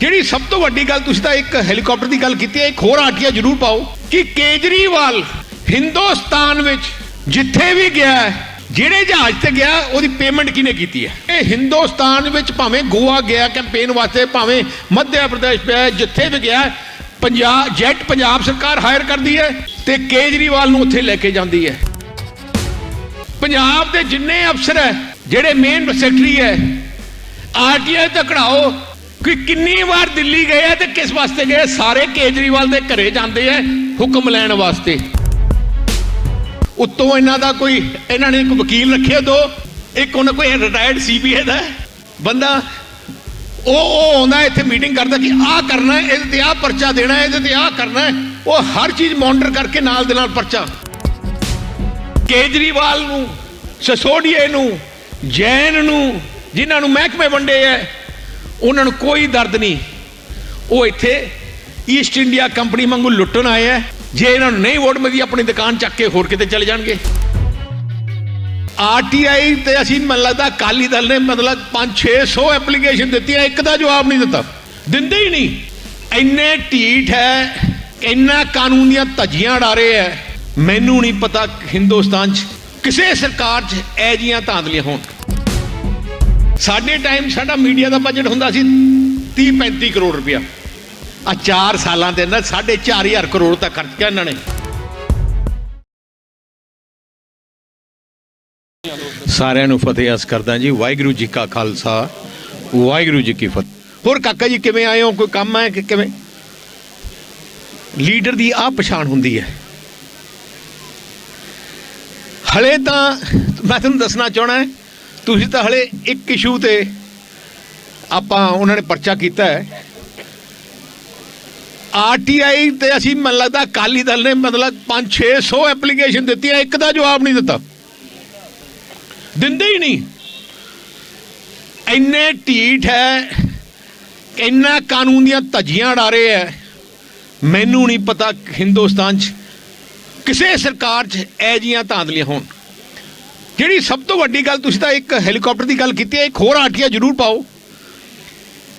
ਜਿਹੜੀ ਸਭ ਤੋਂ ਵੱਡੀ ਗੱਲ, ਤੁਸੀਂ ਤਾਂ ਇੱਕ ਹੈਲੀਕਾਪਟਰ ਦੀ ਗੱਲ ਕੀਤੀ ਹੈ, ਇੱਕ ਹੋਰ ਆਟੀਆ ਜ਼ਰੂਰ ਪਾਓ ਕਿ ਕੇਜਰੀਵਾਲ ਹਿੰਦੁਸਤਾਨ ਵਿੱਚ ਜਿੱਥੇ ਵੀ ਗਿਆ ਜਿਹੜੇ ਜਹਾਜ਼ ਤੇ ਗਿਆ, ਉਹਦੀ ਪੇਮੈਂਟ ਕਿਹਨੇ ਕੀਤੀ ਹੈ? ਇਹ ਹਿੰਦੁਸਤਾਨ ਵਿੱਚ ਭਾਵੇਂ ਗੋਆ ਗਿਆ ਕੈਂਪੇਨ ਵਾਸਤੇ ਭਾਵੇਂ ਮੱਧ ਪ੍ਰਦੇਸ਼ ਪਿਆ ਜਿੱਥੇ ਵੀ ਗਿਆ ਪੰਜਾਬ ਜੈਟ ਪੰਜਾਬ ਸਰਕਾਰ ਹਾਇਰ ਕਰਦੀ ਹੈ ਤੇ ਕੇਜਰੀਵਾਲ ਨੂੰ ਉੱਥੇ ਲੈ ਕੇ ਜਾਂਦੀ ਹੈ। ਪੰਜਾਬ ਦੇ ਜਿੰਨੇ ਅਫਸਰ ਹੈ, ਜਿਹੜੇ ਮੇਨ ਸੈਕਟਰੀ ਹੈ, ਆਰਟੀਆਈ ਤੇ ਕਢਾਓ ਕਿ ਕਿੰਨੀ ਵਾਰ ਦਿੱਲੀ ਗਏ ਆ ਤੇ ਕਿਸ ਵਾਸਤੇ ਗਏ ਸਾਰੇ ਕੇਜਰੀਵਾਲ ਦੇ ਘਰੇ ਜਾਂਦੇ ਆ ਹੁਕਮ ਲੈਣ ਵਾਸਤੇ। ਉੱਤੋਂ ਇਹਨਾਂ ਦਾ ਕੋਈ, ਇਹਨਾਂ ਨੇ ਇੱਕ ਵਕੀਲ ਰੱਖਿਆ ਦੋ, ਇੱਕ ਉਹਨਾਂ ਕੋਈ ਰਿਟਾਇਰਡ ਸੀਬੀਆਈ ਦਾ। ਬੰਦਾ, ਉਹ ਉਹ ਆਉਂਦਾ ਇੱਥੇ ਮੀਟਿੰਗ ਕਰਦਾ ਕਿ ਆਹ ਕਰਨਾ ਹੈ, ਇਹਦੇ ਤੇ ਆਹ ਪਰਚਾ ਦੇਣਾ ਹੈ, ਇਹਦੇ ਤੇ ਆਹ ਕਰਨਾ ਹੈ। ਉਹ ਹਰ ਚੀਜ਼ ਮੋਨੀਟਰ ਕਰਕੇ ਨਾਲ ਦੇ ਨਾਲ ਪਰਚਾ। ਕੇਜਰੀਵਾਲ ਨੂੰ, ਸਸੋਡੀਏ ਨੂੰ, ਜੈਨ ਨੂੰ, ਜਿਨ੍ਹਾਂ ਨੂੰ ਮਹਿਕਮੇ ਵੰਡੇ ਐ ਉਹਨਾਂ ਨੂੰ ਕੋਈ ਦਰਦ ਨਹੀਂ। ਉਹ ਇੱਥੇ ਈਸਟ ਇੰਡੀਆ ਕੰਪਨੀ ਵਾਂਗੂ ਲੁੱਟਣ ਆਏ ਐ ਜੇ ਇਹਨਾਂ ਨੂੰ ਨਹੀਂ ਵੋਟ ਮਿਲਦੀ, ਆਪਣੀ ਦੁਕਾਨ ਚੱਕ ਕੇ ਹੋਰ ਕਿਤੇ ਚਲੇ ਜਾਣਗੇ। ਆਰਟੀਆਈ ਤੇ ਅਸੀਂ, ਮੈਨੂੰ ਲੱਗਦਾ ਅਕਾਲੀ ਦਲ ਨੇ ਮਤਲਬ 5-600 ਐਪਲੀਕੇਸ਼ਨ ਦਿੱਤੀਆਂ, ਇੱਕ ਦਾ ਜਵਾਬ ਨਹੀਂ ਦਿੱਤਾ। ਦਿੰਦੇ ਹੀ ਨਹੀਂ। ਇੰਨੇ ਢੀਠ ਹੈ ਇੰਨਾ ਕਾਨੂੰਨ ਦੀਆਂ ਧੱਜੀਆਂ ਉਡਾ ਰਹੇ ਐ। ਮੈਨੂੰ ਨਹੀਂ ਪਤਾ ਹਿੰਦੁਸਤਾਨ 'ਚ ਕਿਸੇ ਸਰਕਾਰ 'ਚ ਐ ਜੀਆਂ ਧਾਂਦਲੀਆਂ ਹੋਣ। ਸਾਡੇ ਟਾਈਮ ਸਾਡਾ ਮੀਡੀਆ ਦਾ ਬਜਟ ਹੁੰਦਾ ਸੀ 30 35 ਕਰੋੜ ਰੁਪਇਆ। ਆ 4 ਸਾਲਾਂ ਦੇ ਅੰਦਰ 4.5 ਕਰੋੜ ਤੱਕ ਖਰਚ ਕੀਤਾ ਇਹਨਾਂ ਨੇ। ਸਾਰਿਆਂ ਨੂੰ ਫਤਿਹ ਅਸ ਕਰਦਾ ਜੀ, ਵਾਹਿਗੁਰੂ ਜੀ ਕਾ ਖਾਲਸਾ, ਵਾਹਿਗੁਰੂ ਜੀ ਕੀ ਫਤਿਹ। ਹੋਰ ਕਾਕਾ ਜੀ ਕਿਵੇਂ ਆਏ ਹੋ? ਕੋਈ ਕੰਮ ਹੈ ਕਿ ਕਿਵੇਂ? ਲੀਡਰ ਦੀ ਆ ਪਛਾਣ ਹੁੰਦੀ ਹੈ। ਹਲੇ ਤਾਂ ਮੈਂ ਤੁਹਾਨੂੰ ਦੱਸਣਾ ਚਾਹਣਾ ਹੈ ਤੁਸੀਂ ਤਾਂ ਹਲੇ ਇੱਕ ਇਸ਼ੂ ਤੇ ਆਪਾਂ ਉਹਨਾਂ ਨੇ ਪਰਚਾ ਕੀਤਾ ਹੈ। ਆਰਟੀਆਈ ਤੇ ਅਸੀਂ ਮੈਨੂੰ ਲੱਗਦਾ ਅਕਾਲੀ ਦਲ ਨੇ ਮਤਲਬ 5-600 ਐਪਲੀਕੇਸ਼ਨ ਦਿੱਤੀਆਂ, ਇੱਕ ਦਾ ਜਵਾਬ ਨਹੀਂ ਦਿੱਤਾ। ਦਿੰਦੇ ਹੀ ਨਹੀਂ। ਇੰਨੇ ਢੀਠ ਹੈ, ਇੰਨਾ ਕਾਨੂੰਨ ਦੀਆਂ ਧੱਜੀਆਂ ਉਡਾ ਰਹੇ ਹੈ। ਮੈਨੂੰ ਨਹੀਂ ਪਤਾ ਹਿੰਦੁਸਤਾਨ 'ਚ ਕਿਸੇ ਸਰਕਾਰ 'ਚ ਐ ਜੀਆਂ ਧਾਂਦਲੀਆਂ ਹੋਣ। ਜਿਹੜੀ ਸਭ ਤੋਂ ਵੱਡੀ ਗੱਲ ਤੁਸੀਂ ਤਾਂ ਇੱਕ ਹੈਲੀਕਾਪਟਰ ਦੀ ਗੱਲ ਕੀਤੀ ਹੈ, ਇੱਕ ਹੋਰ ਆਟੀਆ ਜ਼ਰੂਰ ਪਾਓ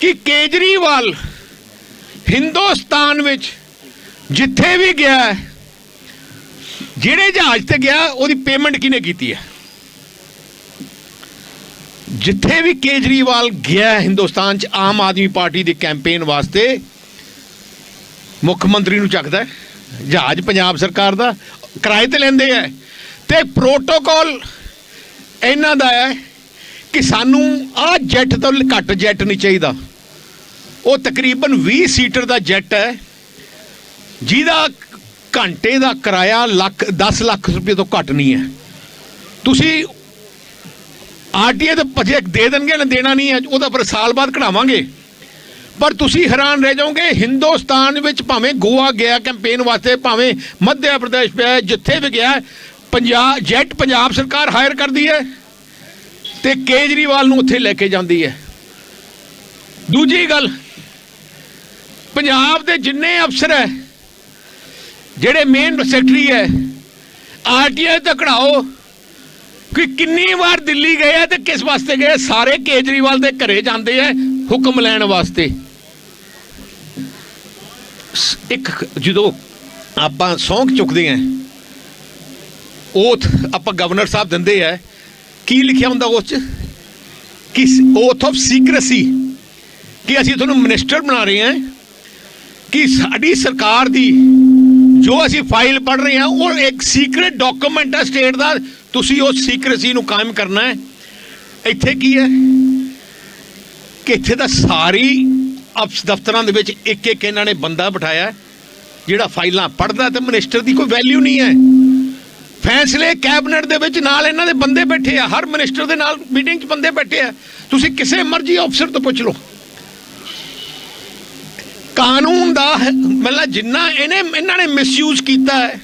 ਕਿ ਕੇਜਰੀਵਾਲ ਹਿੰਦੁਸਤਾਨ ਵਿੱਚ ਜਿੱਥੇ ਵੀ ਗਿਆ ਜਿਹੜੇ ਜਹਾਜ਼ ਤੇ ਗਿਆ, ਉਹਦੀ ਪੇਮੈਂਟ ਕਿਹਨੇ ਕੀਤੀ ਹੈ? ਜਿੱਥੇ ਵੀ ਕੇਜਰੀਵਾਲ ਗਿਆ ਹਿੰਦੁਸਤਾਨ 'ਚ, ਆਮ ਆਦਮੀ ਪਾਰਟੀ ਦੇ ਕੈਂਪੇਨ ਵਾਸਤੇ, ਮੁੱਖ ਮੰਤਰੀ ਨੂੰ ਚੱਕਦਾ ਜਹਾਜ਼ ਪੰਜਾਬ ਸਰਕਾਰ ਦਾ ਕਿਰਾਏ ਤੇ ਲੈਂਦੇ ਹੈ ਤੇ ਪ੍ਰੋਟੋਕਾਲ ਇਹਨਾਂ ਦਾ ਹੈ ਕਿ ਸਾਨੂੰ ਆਹ ਜੈਟ ਤੋਂ ਘੱਟ ਜੈਟ ਨਹੀਂ ਚਾਹੀਦਾ। ਉਹ ਤਕਰੀਬਨ 20 ਸੀਟਰ ਦਾ ਜੈਟ ਹੈ, ਜਿਹਦਾ ਘੰਟੇ ਦਾ ਕਿਰਾਇਆ ਲੱਖ 10 ਲੱਖ ਰੁਪਏ ਤੋਂ ਘੱਟ ਨਹੀਂ ਹੈ। ਤੁਸੀਂ ਆਰਟੀਏ ਤੇ ਪਜੇ ਦੇ ਦੇਣਗੇ ਨਾ, ਦੇਣਾ ਨਹੀਂ ਹੈ, ਉਹਦਾ ਫਿਰ ਸਾਲ ਬਾਅਦ ਕਢਾਵਾਂਗੇ। ਪਰ ਤੁਸੀਂ ਹੈਰਾਨ ਰਹਿ ਜਾਓਗੇ, ਹਿੰਦੁਸਤਾਨ ਵਿੱਚ ਭਾਵੇਂ ਗੋਆ ਗਿਆ, ਕੈਂਪੇਨ ਵਾਸਤੇ ਭਾਵੇਂ ਮੱਧ ਪ੍ਰਦੇਸ਼ ਪਿਆ, ਜਿੱਥੇ ਵੀ ਗਿਆ ਪੰਜਾਬ, ਜੈਟ ਪੰਜਾਬ ਸਰਕਾਰ ਹਾਇਰ ਕਰਦੀ ਹੈ ਤੇ ਕੇਜਰੀਵਾਲ ਨੂੰ ਉੱਥੇ ਲੈ ਕੇ ਜਾਂਦੀ ਹੈ। ਦੂਜੀ ਗੱਲ, ਪੰਜਾਬ ਦੇ ਜਿੰਨੇ ਅਫਸਰ ਹੈ, ਜਿਹੜੇ ਮੇਨ ਸੈਕਟਰੀ ਹੈ ਆਰਟੀਆਈ ਤੱਕ ਕਢਾਓ ਕਿ ਕਿੰਨੀ ਵਾਰ ਦਿੱਲੀ ਗਏ ਆ ਤੇ ਕਿਸ ਵਾਸਤੇ ਗਏ ਸਾਰੇ ਕੇਜਰੀਵਾਲ ਦੇ ਘਰੇ ਜਾਂਦੇ ਆ ਹੁਕਮ ਲੈਣ ਵਾਸਤੇ। ਇੱਕ ਜਦੋਂ ਆਪਾਂ ਸੌਂਕ ਚੁੱਕਦੇ ਆ ਓਥ ਆਪਾਂ ਗਵਰਨਰ ਸਾਹਿਬ ਦਿੰਦੇ ਆ। ਕੀ ਲਿਖਿਆ ਹੁੰਦਾ ਉਸ ਚ? ਕਿ ਓਥ ਆਫ ਸੀਕ੍ਰੇਸੀ ਕਿ ਅਸੀਂ ਤੁਹਾਨੂੰ ਮਿਨਿਸਟਰ ਬਣਾ ਰਹੇ ਹਾਂ ਕਿ ਸਾਡੀ ਸਰਕਾਰ ਦੀ ਜੋ ਅਸੀਂ ਫਾਈਲ ਪੜ ਰਹੇ ਹਾਂ ਉਹ ਇੱਕ ਸੀਕ੍ਰੇਟ ਡਾਕੂਮੈਂਟ ਹੈ ਸਟੇਟ ਦਾ। ਤੁਸੀਂ ਉਹ ਸੀਕ੍ਰੇਸੀ ਨੂੰ ਕਾਇਮ ਕਰਨਾ ਹੈ। ਇੱਥੇ ਕੀ ਹੈ? ਕਿ ਇੱਥੇ ਤਾਂ ਸਾਰੀ ਅਫਸ ਦਫ਼ਤਰਾਂ ਦੇ ਵਿੱਚ ਇੱਕ ਇੱਕ ਇਹਨਾਂ ਨੇ ਬੰਦਾ ਬਿਠਾਇਆ। ਜਿਹੜਾ ਫਾਈਲਾਂ ਪੜਦਾ ਤੇ ਮਿਨਿਸਟਰ ਦੀ ਕੋਈ ਵੈਲਿਊ ਨਹੀਂ ਹੈ। ਫੈਸਲੇ ਕੈਬਨਿਟ ਦੇ ਵਿੱਚ ਨਾਲ ਇਹਨਾਂ ਦੇ ਬੰਦੇ ਬੈਠੇ ਆ, ਹਰ ਮਿਨਿਸਟਰ ਦੇ ਨਾਲ ਮੀਟਿੰਗ 'ਚ ਬੰਦੇ ਬੈਠੇ ਆ। ਤੁਸੀਂ ਕਿਸੇ ਮਰਜ਼ੀ ਅਫਸਰ ਤੋਂ ਪੁੱਛ ਲਓ। ਕਾਨੂੰਨ ਦਾ ਮਤਲਬ ਜਿੰਨਾ ਇਹਨੇ, ਇਹਨਾਂ ਨੇ ਮਿਸਯੂਜ਼ ਕੀਤਾ ਹੈ,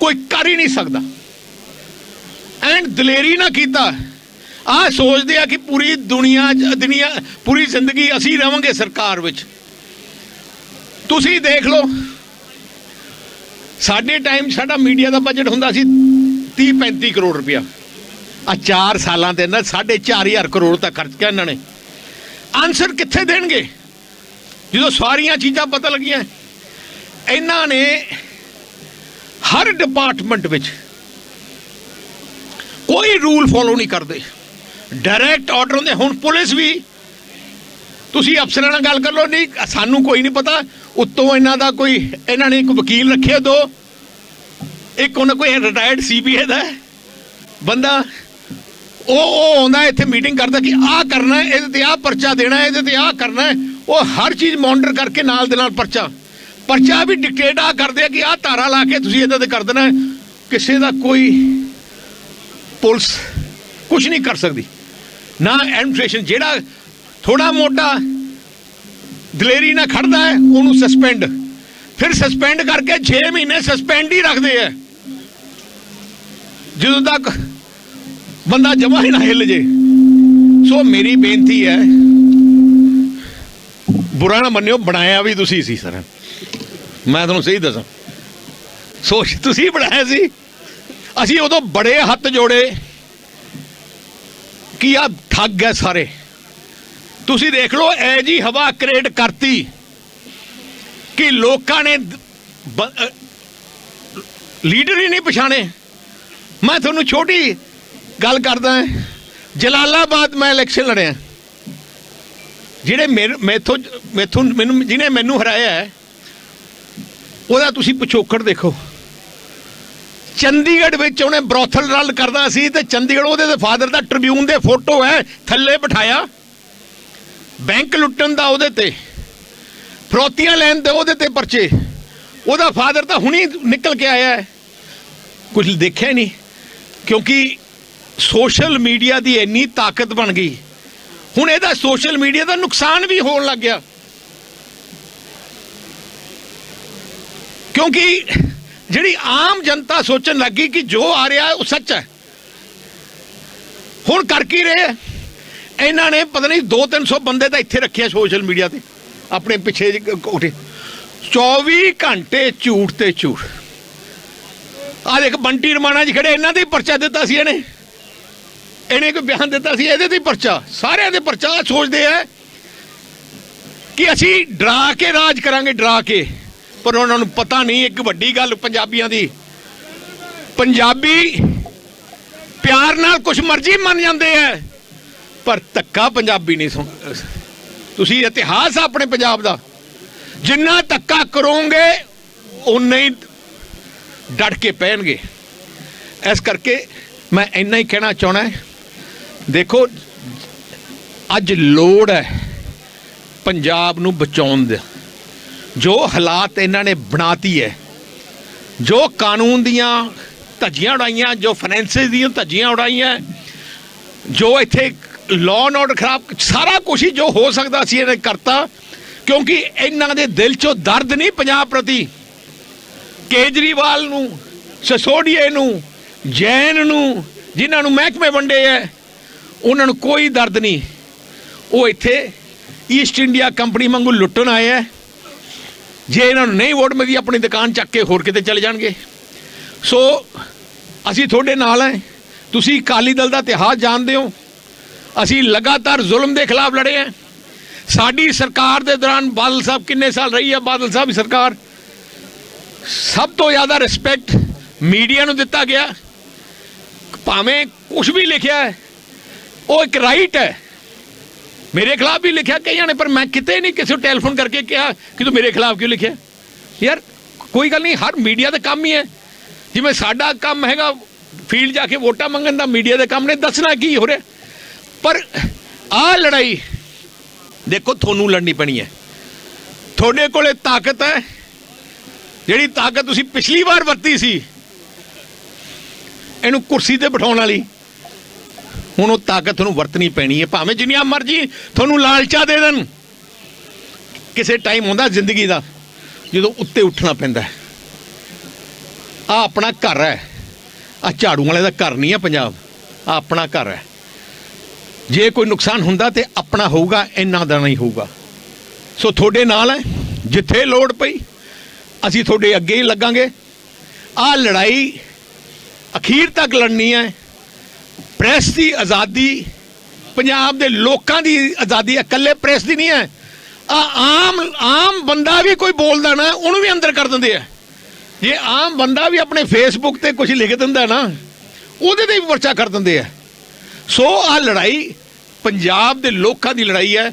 ਕੋਈ ਕਰ ਹੀ ਨਹੀਂ ਸਕਦਾ। ਐਂਡ ਦਲੇਰੀ ਨਾ ਕੀਤਾ। ਆ ਸੋਚਦੇ ਆ ਕਿ ਪੂਰੀ ਦੁਨੀਆ ਦੁਨੀਆ, ਪੂਰੀ ਜ਼ਿੰਦਗੀ ਅਸੀਂ ਰਵਾਂਗੇ ਸਰਕਾਰ ਵਿੱਚ। ਤੁਸੀਂ ਦੇਖ ਲਓ ਸਾਡੇ ਟਾਈਮ ਸਾਡਾ ਮੀਡੀਆ ਦਾ ਬਜਟ ਹੁੰਦਾ ਸੀ 30 35 ਕਰੋੜ ਰੁਪਇਆ। ਆ 4 ਸਾਲਾਂ ਦੇ ਅੰਦਰ 4.5 ਕਰੋੜ ਤੱਕ ਖਰਚ ਕੀਤਾ ਇਹਨਾਂ ਨੇ। ਆਨਸਰ ਕਿੱਥੇ ਦੇਣਗੇ? ਜਦੋਂ ਸਾਰੀਆਂ ਚੀਜ਼ਾਂ ਪਤਾ ਲੱਗੀਆਂ, ਇਹਨਾਂ ਨੇ ਹਰ ਡਿਪਾਰਟਮੈਂਟ ਵਿੱਚ ਕੋਈ ਰੂਲ ਫੋਲੋ ਨਹੀਂ ਕਰਦੇ। ਡਾਇਰੈਕਟ ਆਰਡਰ ਹੁੰਦੇ। ਹੁਣ ਪੁਲਿਸ ਵੀ, ਤੁਸੀਂ ਅਫਸਰਾਂ ਨਾਲ ਗੱਲ ਕਰ ਲਓ, ਨਹੀਂ, ਸਾਨੂੰ ਕੋਈ ਨਹੀਂ ਪਤਾ। ਉੱਤੋਂ ਇਹਨਾਂ ਦਾ ਕੋਈ, ਇਹਨਾਂ ਨੇ ਇੱਕ ਵਕੀਲ ਰੱਖਿਆ ਦੋ। ਇੱਕ ਉਹਨਾਂ ਕੋਈ ਰਿਟਾਇਰਡ ਸੀਪੀਏ ਦਾ ਬੰਦਾ, ਉਹ ਉਹ ਆਉਂਦਾ ਇੱਥੇ ਮੀਟਿੰਗ ਕਰਦਾ ਕਿ ਆਹ ਕਰਨਾ ਹੈ, ਇਹਦੇ ਤੇ ਆਹ ਪਰਚਾ ਦੇਣਾ ਹੈ, ਇਹਦੇ ਤੇ ਆਹ ਕਰਨਾ ਹੈ। ਉਹ ਹਰ ਚੀਜ਼ ਮੋਨੀਟਰ ਕਰਕੇ ਨਾਲ ਦੇ ਨਾਲ ਪਰਚਾ। ਪਰਚਾ ਵੀ ਡਿਕਟੇਟ ਆ ਕਰਦੇ ਆ ਕਿ ਆਹ ਧਾਰਾ ਲਾ ਕੇ ਤੁਸੀਂ ਇਹਦੇ ਤੇ ਕਰ ਦੇਣਾ ਕਿਸੇ ਦਾ ਕੋਈ ਪੁਲਿਸ ਕੁਝ ਨਹੀਂ ਕਰ ਸਕਦੀ। ਨਾ ਐਡਮਿਨਿਸਟ੍ਰੇਸ਼ਨ ਜਿਹੜਾ ਥੋੜਾ ਮੋਟਾ ਦਲੇਰੀ ਨਾਲ ਖੜਦਾ ਹੈ, ਉਹਨੂੰ ਸਸਪੈਂਡ ਫਿਰ ਸਸਪੈਂਡ ਕਰਕੇ 6 ਮਹੀਨੇ ਸਸਪੈਂਡ ਹੀ ਰੱਖਦੇ ਆ ਜਦੋਂ ਤੱਕ ਬੰਦਾ ਜਮਾ ਹੀ ਨਾ ਹਿੱਲ ਜੇ। ਸੋ ਮੇਰੀ ਬੇਨਤੀ ਹੈ, ਬੁਰਾ ਨਾ ਮੰਨਿਓ, ਬਣਾਇਆ ਵੀ ਤੁਸੀਂ ਸੀ ਸਰ। ਮੈਂ ਤੁਹਾਨੂੰ ਸਹੀ ਦੱਸਾਂ। ਸੋ ਤੁਸੀਂ ਬਣਾਇਆ ਸੀ। ਅਸੀਂ ਉਦੋਂ ਬੜੇ ਹੱਥ ਜੋੜੇ। ਕਿ ਆ, ਠੱਗ ਹੈ ਸਾਰੇ। ਤੁਸੀਂ ਦੇਖ ਲਓ ਐ ਜੀ ਹਵਾ ਕ੍ਰੀਏਟ ਕਰਤੀ ਕਿ ਲੋਕਾਂ ਨੇ ਲੀਡਰ ਹੀ ਨਹੀਂ ਪਛਾਣੇ। ਮੈਂ ਤੁਹਾਨੂੰ ਛੋਟੀ ਗੱਲ ਕਰਦਾ ਜਲਾਲਾਬਾਦ ਮੈਂ ਇਲੈਕਸ਼ਨ ਲੜਿਆ। ਜਿਹੜੇ ਮੇਰੇ- ਮੈਥੋਂ ਮੈਥੋਂ ਮੈਨੂੰ, ਜਿਹਨੇ ਮੈਨੂੰ ਹਰਾਇਆ ਉਹਦਾ ਤੁਸੀਂ ਪਿਛੋਕੜ ਦੇਖੋ। ਚੰਡੀਗੜ੍ਹ ਵਿੱਚ ਉਹਨੇ ਬਰੋਥਲ ਰਲ ਕਰਦਾ ਸੀ ਤੇ ਚੰਡੀਗੜ੍ਹ ਉਹਦੇ ਫਾਦਰ ਦਾ ਟ੍ਰਿਬਿਊਨ ਦੇ ਫੋਟੋ ਹੈ, ਥੱਲੇ ਬਿਠਾਇਆ। ਬੈਂਕ ਲੁੱਟਣ ਦਾ ਉਹਦੇ ਤੇ, ਫਰੋਤੀਆਂ ਲੈਣ ਦੇ ਉਹਦੇ ਤੇ ਪਰਚੇ, ਉਹਦਾ ਫਾਦਰ ਤਾਂ ਹੁਣੀ ਨਿਕਲ ਕੇ ਆਇਆ ਹੈ। ਕੁਝ ਦੇਖਿਆ ਨਹੀਂ, ਕਿਉਂਕਿ ਸੋਸ਼ਲ ਮੀਡੀਆ ਦੀ ਇੰਨੀ ਤਾਕਤ ਬਣ ਗਈ। ਹੁਣ ਇਹਦਾ ਸੋਸ਼ਲ ਮੀਡੀਆ ਦਾ ਨੁਕਸਾਨ ਵੀ ਹੋਣ ਲੱਗ ਗਿਆ। ਕਿਉਂਕਿ ਜਿਹੜੀ ਆਮ ਜਨਤਾ ਸੋਚਣ ਲੱਗੀ ਕਿ ਜੋ ਆ ਰਿਹਾ ਉਹ ਸੱਚ ਹੈ। ਹੁਣ ਕਰ ਕੀ ਰਹੇ ਹੈ? ਇਹਨਾਂ ਨੇ ਪਤਾ ਨਹੀਂ 2-300 ਬੰਦੇ ਤਾਂ ਇੱਥੇ ਰੱਖਿਆ ਸੋਸ਼ਲ ਮੀਡੀਆ ਤੇ, ਆਪਣੇ ਪਿੱਛੇ ਜਿਹੇ ਕੋਠੇ। 24 ਘੰਟੇ ਝੂਠ ਤੇ ਝੂਠ। ਆ ਦੇਖ, ਬੰਟੀ ਰਮਾਣਾ ਜੀ ਖੜੇ, ਇਹਨਾਂ ਦੇ ਹੀ ਪਰਚਾ ਦਿੱਤਾ ਸੀ ਇਹਨੇ। ਇਹਨੇ ਕੋਈ ਬਿਆਨ ਦਿੱਤਾ ਸੀ, ਇਹਦੇ ਤੇ ਪਰਚਾ। ਸਾਰਿਆਂ ਦੇ ਪਰਚਾ ਸੋਚਦੇ ਆ ਕਿ ਅਸੀਂ ਡਰਾ ਕੇ ਰਾਜ ਕਰਾਂਗੇ, ਡਰਾ ਕੇ। ਪਰ ਉਹਨਾਂ ਨੂੰ ਪਤਾ ਨਹੀਂ, ਇੱਕ ਵੱਡੀ ਗੱਲ ਪੰਜਾਬੀਆਂ ਦੀ। ਪੰਜਾਬੀ ਪਿਆਰ ਨਾਲ ਕੁਝ ਮਰਜ਼ੀ ਮੰਨ ਜਾਂਦੇ ਆ। ਪਰ ਧੱਕਾ ਪੰਜਾਬੀ ਨਹੀਂ ਸੁਣ ਤੁਸੀਂ ਇਤਿਹਾਸ ਆਪਣੇ ਪੰਜਾਬ ਦਾ। ਜਿੰਨਾ ਧੱਕਾ ਕਰੋਗੇ ਉਨਾ ਹੀ ਡਟ ਕੇ ਪੈਣਗੇ। ਇਸ ਕਰਕੇ ਮੈਂ ਇੰਨਾ ਹੀ ਕਹਿਣਾ ਚਾਹਣਾ ਦੇਖੋ, ਅੱਜ ਲੋੜ ਹੈ ਪੰਜਾਬ ਨੂੰ ਬਚਾਉਣ ਦਾ। ਜੋ ਹਾਲਾਤ ਇਹਨਾਂ ਨੇ ਬਣਾਤੀ ਹੈ, ਜੋ ਕਾਨੂੰਨ ਦੀਆਂ ਧੱਜੀਆਂ ਉਡਾਈਆਂ, ਜੋ ਫਾਈਨੈਂਸਿਸ ਦੀਆਂ ਧੱਜੀਆਂ ਉਡਾਈਆਂ, ਜੋ ਇੱਥੇ ਲਾਅ ਐਂਡ ਆਰਡਰ ਖਰਾਬ, ਸਾਰਾ ਕੁਝ ਹੀ ਜੋ ਹੋ ਸਕਦਾ ਸੀ ਇਹਨੇ ਕਰਤਾ, ਕਿਉਂਕਿ ਇਹਨਾਂ ਦੇ ਦਿਲ 'ਚੋਂ ਦਰਦ ਨਹੀਂ ਪੰਜਾਬ ਪ੍ਰਤੀ। ਕੇਜਰੀਵਾਲ ਨੂੰ, ਸਸੋਡੀਏ ਨੂੰ, ਜੈਨ ਨੂੰ, ਜਿਨ੍ਹਾਂ ਨੂੰ ਮਹਿਕਮੇ ਵੰਡੇ ਐ, ਉਹਨਾਂ ਨੂੰ ਕੋਈ ਦਰਦ ਨਹੀਂ। ਉਹ ਇੱਥੇ ਈਸਟ ਇੰਡੀਆ ਕੰਪਨੀ ਵਾਂਗੂ ਲੁੱਟਣ ਆਏ ਐ। ਜੇ ਇਹਨਾਂ ਨੂੰ ਨਹੀਂ ਵੋਟ ਮਿਲਦੀ ਆਪਣੀ ਦੁਕਾਨ ਚੱਕ ਕੇ ਹੋਰ ਕਿਤੇ ਚਲੇ ਜਾਣਗੇ। ਸੋ, ਅਸੀਂ ਤੁਹਾਡੇ ਨਾਲ ਹੈ ਤੁਸੀਂ ਅਕਾਲੀ ਦਲ ਦਾ ਇਤਿਹਾਸ ਜਾਣਦੇ ਹੋ। ਅਸੀਂ ਲਗਾਤਾਰ ਜ਼ੁਲਮ ਦੇ ਖਿਲਾਫ ਲੜੇ ਹਾਂ। ਸਾਡੀ ਸਰਕਾਰ ਦੇ ਦੌਰਾਨ ਬਾਦਲ ਸਾਹਿਬ ਕਿੰਨੇ ਸਾਲ ਰਹੀ ਹੈ ਬਾਦਲ ਸਾਹਿਬ ਦੀ ਸਰਕਾਰ। ਸਭ ਤੋਂ ਜ਼ਿਆਦਾ ਰਿਸਪੈਕਟ ਮੀਡੀਆ ਨੂੰ ਦਿੱਤਾ ਗਿਆ। ਭਾਵੇਂ ਕੁਝ ਵੀ ਲਿਖਿਆ ਹੈ, ਉਹ ਇੱਕ ਰਾਈਟ ਹੈ। ਮੇਰੇ ਖਿਲਾਫ ਵੀ ਲਿਖਿਆ ਕਈਆਂ ਨੇ, ਪਰ ਮੈਂ ਕਿਤੇ ਨਹੀਂ ਕਿਸੇ ਟੈਲੀਫੋਨ ਕਰਕੇ ਕਿਹਾ ਕਿ ਤੂੰ ਮੇਰੇ ਖਿਲਾਫ ਕਿਉਂ ਲਿਖਿਆ? ਯਾਰ, ਕੋਈ ਗੱਲ ਨਹੀਂ, ਹਰ ਮੀਡੀਆ ਦਾ ਕੰਮ ਹੀ ਹੈ। ਜਿਵੇਂ ਸਾਡਾ ਕੰਮ ਹੈਗਾ ਫੀਲਡ ਜਾ ਕੇ ਵੋਟਾਂ ਮੰਗਣ ਦਾ ਮੀਡੀਆ ਦੇ ਕੰਮ ਨੇ, ਦੱਸਣਾ ਕੀ ਹੋ ਰਿਹਾ? ਪਰ ਆਹ ਲੜਾਈ ਦੇਖੋ, ਤੁਹਾਨੂੰ ਲੜਨੀ ਪੈਣੀ ਹੈ। ਤੁਹਾਡੇ ਕੋਲੇ ਤਾਕਤ ਹੈ। ਜਿਹੜੀ ਤਾਕਤ ਤੁਸੀਂ ਪਿਛਲੀ ਵਾਰ ਵਰਤੀ ਸੀ, ਇਹਨੂੰ ਕੁਰਸੀ ਤੇ ਬਿਠਾਉਣ ਵਾਲੀ, ਹੁਣ ਉਹ ਤਾਕਤ ਨੂੰ ਵਰਤਣੀ ਪੈਣੀ ਹੈ। ਭਾਵੇਂ ਜਿੰਨੀਆਂ ਮਰਜ਼ੀ ਤੁਹਾਨੂੰ ਲਾਲਚਾ ਦੇ ਦੇਣ, ਕਿਸੇ ਟਾਈਮ ਹੁੰਦਾ ਜ਼ਿੰਦਗੀ ਦਾ, ਜਦੋਂ ਉੱਤੇ ਉੱਠਣਾ ਪੈਂਦਾ ਹੈ। ਆ ਆਪਣਾ ਘਰ ਹੈ। ਆ ਝਾੜੂ ਵਾਲੇ ਦਾ ਘਰ ਨਹੀਂ ਹੈ ਪੰਜਾਬ। ਆ ਆਪਣਾ ਘਰ ਹੈ। ਜੇ ਕੋਈ ਨੁਕਸਾਨ ਹੁੰਦਾ ਤੇ ਆਪਣਾ ਹੋਊਗਾ ਇਹਨਾਂ ਦਾ ਨਹੀਂ ਹੋਊਗਾ। ਸੋ ਤੁਹਾਡੇ ਨਾਲ ਹੈ, ਜਿੱਥੇ ਲੋੜ ਪਈ, ਅਸੀਂ ਤੁਹਾਡੇ ਅੱਗੇ ਹੀ ਲੱਗਾਂਗੇ। ਆ ਲੜਾਈ ਅਖੀਰ ਤੱਕ ਲੜਨੀ ਹੈ। ਪ੍ਰੈਸ ਦੀ ਆਜ਼ਾਦੀ, ਪੰਜਾਬ ਦੇ ਲੋਕਾਂ ਦੀ ਆਜ਼ਾਦੀ ਹੈ, ਇਕੱਲੇ ਪ੍ਰੈਸ ਦੀ ਨਹੀਂ ਹੈ। ਆ ਆਮ ਆਮ ਬੰਦਾ ਵੀ ਕੋਈ ਬੋਲਦਾ ਨਾ, ਉਹਨੂੰ ਵੀ ਅੰਦਰ ਕਰ ਦਿੰਦੇ ਆ। ਜੇ ਆਮ ਬੰਦਾ ਵੀ ਆਪਣੇ ਫੇਸਬੁੱਕ ਤੇ ਕੁਝ ਲਿਖ ਦਿੰਦਾ ਨਾ, ਉਹਦੇ ਤੇ ਵੀ ਪਰਚਾ ਕਰ ਦਿੰਦੇ ਆ। ਸੋ ਆ ਲੜਾਈ ਪੰਜਾਬ ਦੇ ਲੋਕਾਂ ਦੀ ਲੜਾਈ ਹੈ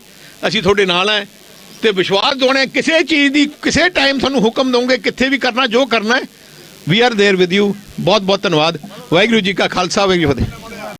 ਅਸੀਂ ਤੁਹਾਡੇ ਨਾਲ ਹੈ ਤੇ ਵਿਸ਼ਵਾਸ ਦਿਵਾਉਣਾ ਕਿਸੇ ਚੀਜ਼ ਦੀ ਕਿਸੇ ਟਾਈਮ ਤੁਹਾਨੂੰ ਹੁਕਮ ਦਵਾਂਗੇ ਕਿੱਥੇ ਵੀ ਕਰਨਾ ਜੋ ਕਰਨਾ ਹੈ we are there with you ਬਹੁਤ ਬਹੁਤ ਧੰਨਵਾਦ ਵਾਹਿਗੁਰੂ ਜੀ ਕਾ ਖਾਲਸਾ ਵਾਹਿਗੁਰੂ ਜੀ ਕੀ ਫਤਿਹ